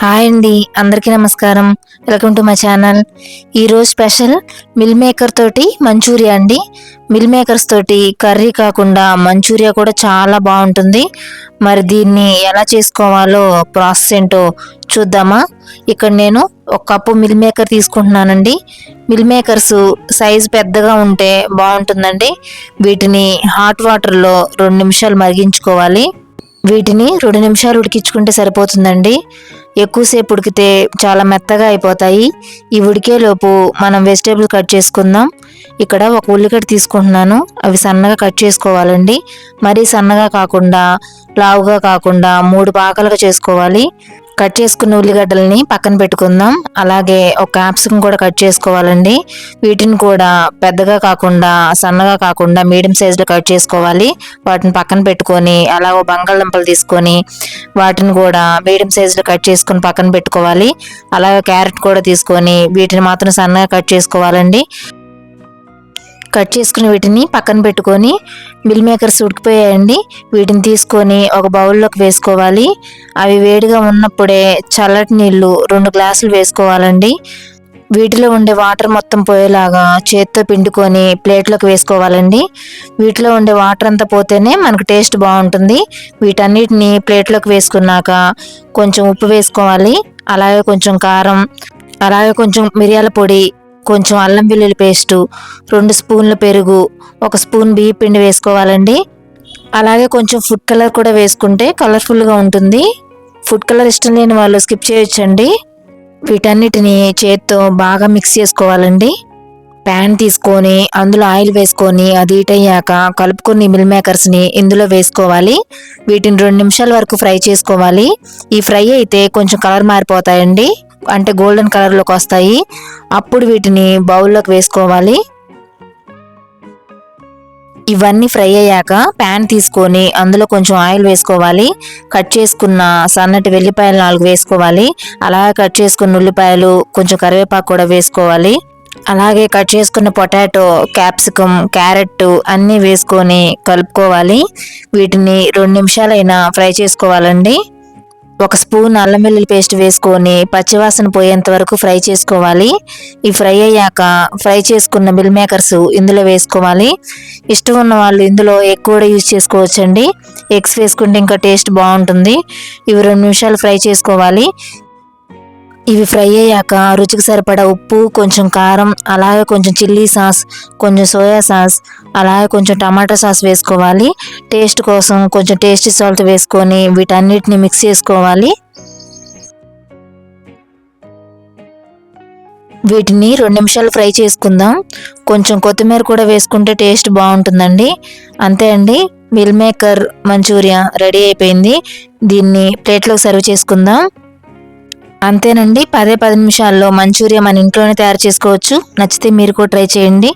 Hi అండి అందరికీ నమస్కారం. Welcome to my channel. ఈరోజు స్పెషల్ మిల్ మేకర్ తోటి మంచూరియా అండి. మిల్ మేకర్స్ తోటి కర్రీ కాకుండా మంచూరియా కూడా చాలా బాగుంటుంది. మరి దీన్ని ఎలా చేసుకోవాలో ప్రాసెస్ ఏంటో చూద్దామా? ఇక్కడ నేను ఒక కప్పు మిల్ మేకర్ తీసుకుంటున్నానండి. మిల్ మేకర్స్ సైజ్ పెద్దగా ఉంటే బాగుంటుందండి. వీటిని హాట్ వాటర్లో రెండు నిమిషాలు మరిగించుకోవాలి. వీటిని రెండు నిమిషాలు ఉడికించుకుంటే సరిపోతుందండి. ఎక్కువసేపు ఉడికితే చాలా మెత్తగా అయిపోతాయి. ఈ ఉడికేలోపు మనం వెజిటేబుల్ కట్ చేసుకుందాం. ఇక్కడ ఒక ఉల్లిగడ్డ తీసుకుంటున్నాను. అవి సన్నగా కట్ చేసుకోవాలండి. మరీ సన్నగా కాకుండా లావుగా కాకుండా మూడు పాకలుగా చేసుకోవాలి. కట్ చేసుకున్న ఉల్లిగడ్డల్ని పక్కన పెట్టుకుందాం. అలాగే ఒక క్యాప్సికం కూడా కట్ చేసుకోవాలండి. వీటిని కూడా పెద్దగా కాకుండా సన్నగా కాకుండా మీడియం సైజులో కట్ చేసుకోవాలి. వాటిని పక్కన పెట్టుకొని అలాగే బంగాళదుంపలు తీసుకొని వాటిని కూడా మీడియం సైజులో కట్ చేసుకొని పక్కన పెట్టుకోవాలి. అలాగే క్యారెట్ కూడా తీసుకొని వీటిని మాత్రం సన్నగా కట్ చేసుకోవాలండి. కట్ చేసుకుని వీటిని పక్కన పెట్టుకొని మిల్ మేకర్స్ ఉడికిపోయాయండి. వీటిని తీసుకొని ఒక బౌల్లోకి వేసుకోవాలి. అవి వేడిగా ఉన్నప్పుడే చల్లటి నీళ్ళు రెండు గ్లాసులు వేసుకోవాలండి. వీటిలో ఉండే వాటర్ మొత్తం పోయేలాగా చేత్తో పిండుకొని ప్లేట్లోకి వేసుకోవాలండి. వీటిలో ఉండే వాటర్ అంతా పోతేనే మనకు టేస్ట్ బాగుంటుంది. వీటన్నిటిని ప్లేట్లోకి వేసుకున్నాక కొంచెం ఉప్పు వేసుకోవాలి. అలాగే కొంచెం కారం అలాగే కొంచెం మిరియాల పొడి కొంచెం అల్లం వెల్లుల్లి పేస్టు రెండు స్పూన్ల పెరుగు ఒక స్పూన్ బియ్య పిండి వేసుకోవాలండి. అలాగే కొంచెం ఫుడ్ కలర్ కూడా వేసుకుంటే కలర్ఫుల్గా ఉంటుంది. ఫుడ్ కలర్ ఇష్టం లేని వాళ్ళు స్కిప్ చేయొచ్చండి. వీటన్నిటిని చేత్తో బాగా మిక్స్ చేసుకోవాలండి. ప్యాన్ తీసుకొని అందులో ఆయిల్ వేసుకొని అది హీట్ అయ్యాక కలుపుకొని మిల్ మేకర్స్ని ఇందులో వేసుకోవాలి. వీటిని రెండు నిమిషాల వరకు ఫ్రై చేసుకోవాలి. ఈ ఫ్రై అయితే కొంచెం కలర్ మారిపోతాయండి. అంటే గోల్డెన్ కలర్లోకి వస్తాయి. అప్పుడు వీటిని బౌల్లోకి వేసుకోవాలి. ఇవన్నీ ఫ్రై అయ్యాక ప్యాన్ తీసుకొని అందులో కొంచెం ఆయిల్ వేసుకోవాలి. కట్ చేసుకున్న సన్నటి వెల్లిపాయలు నాలుగు వేసుకోవాలి. అలాగే కట్ చేసుకున్న ఉల్లిపాయలు కొంచెం కరివేపాకు కూడా వేసుకోవాలి. అలాగే కట్ చేసుకున్న పొటాటో క్యాప్సికమ్ క్యారెట్ అన్నీ వేసుకొని కలుపుకోవాలి. వీటిని రెండు నిమిషాలైనా ఫ్రై చేసుకోవాలండి. ఒక స్పూన్ అల్లం వెల్లుల్లి పేస్ట్ వేసుకొని పచ్చివాసన పోయేంత వరకు ఫ్రై చేసుకోవాలి. ఈ ఫ్రై అయ్యాక ఫ్రై చేసుకున్న మిల్ మేకర్స్ ఇందులో వేసుకోవాలి. ఇష్టం ఉన్న వాళ్ళు ఇందులో ఎక్కువ కూడా యూజ్ చేసుకోవచ్చండి. ఎగ్స్ వేసుకుంటే ఇంకా టేస్ట్ బాగుంటుంది. ఇవి రెండు నిమిషాలు ఫ్రై చేసుకోవాలి. ఇవి ఫ్రై అయ్యాక రుచికి సరిపడా ఉప్పు కొంచెం కారం అలాగే కొంచెం చిల్లీ సాస్ కొంచెం సోయా సాస్ అలాగే కొంచెం టమాటా సాస్ వేసుకోవాలి. టేస్ట్ కోసం కొంచెం టేస్టీ సాల్ట్ వేసుకొని వీటన్నిటిని మిక్స్ చేసుకోవాలి. వీటిని రెండు నిమిషాలు ఫ్రై చేసుకుందాం. కొంచెం కొత్తిమీర కూడా వేసుకుంటే టేస్ట్ బాగుంటుందండి. అంతే అండి. మిల్ మేకర్ మంచూరియా రెడీ అయిపోయింది. దీన్ని ప్లేట్లోకి సర్వ్ చేసుకుందాం. అంతేనండి. పదే పది నిమిషాల్లో మంచూరియా మన ఇంట్లోనే తయారు చేసుకోవచ్చు. నచ్చితే మీరు కూడా ట్రై చేయండి.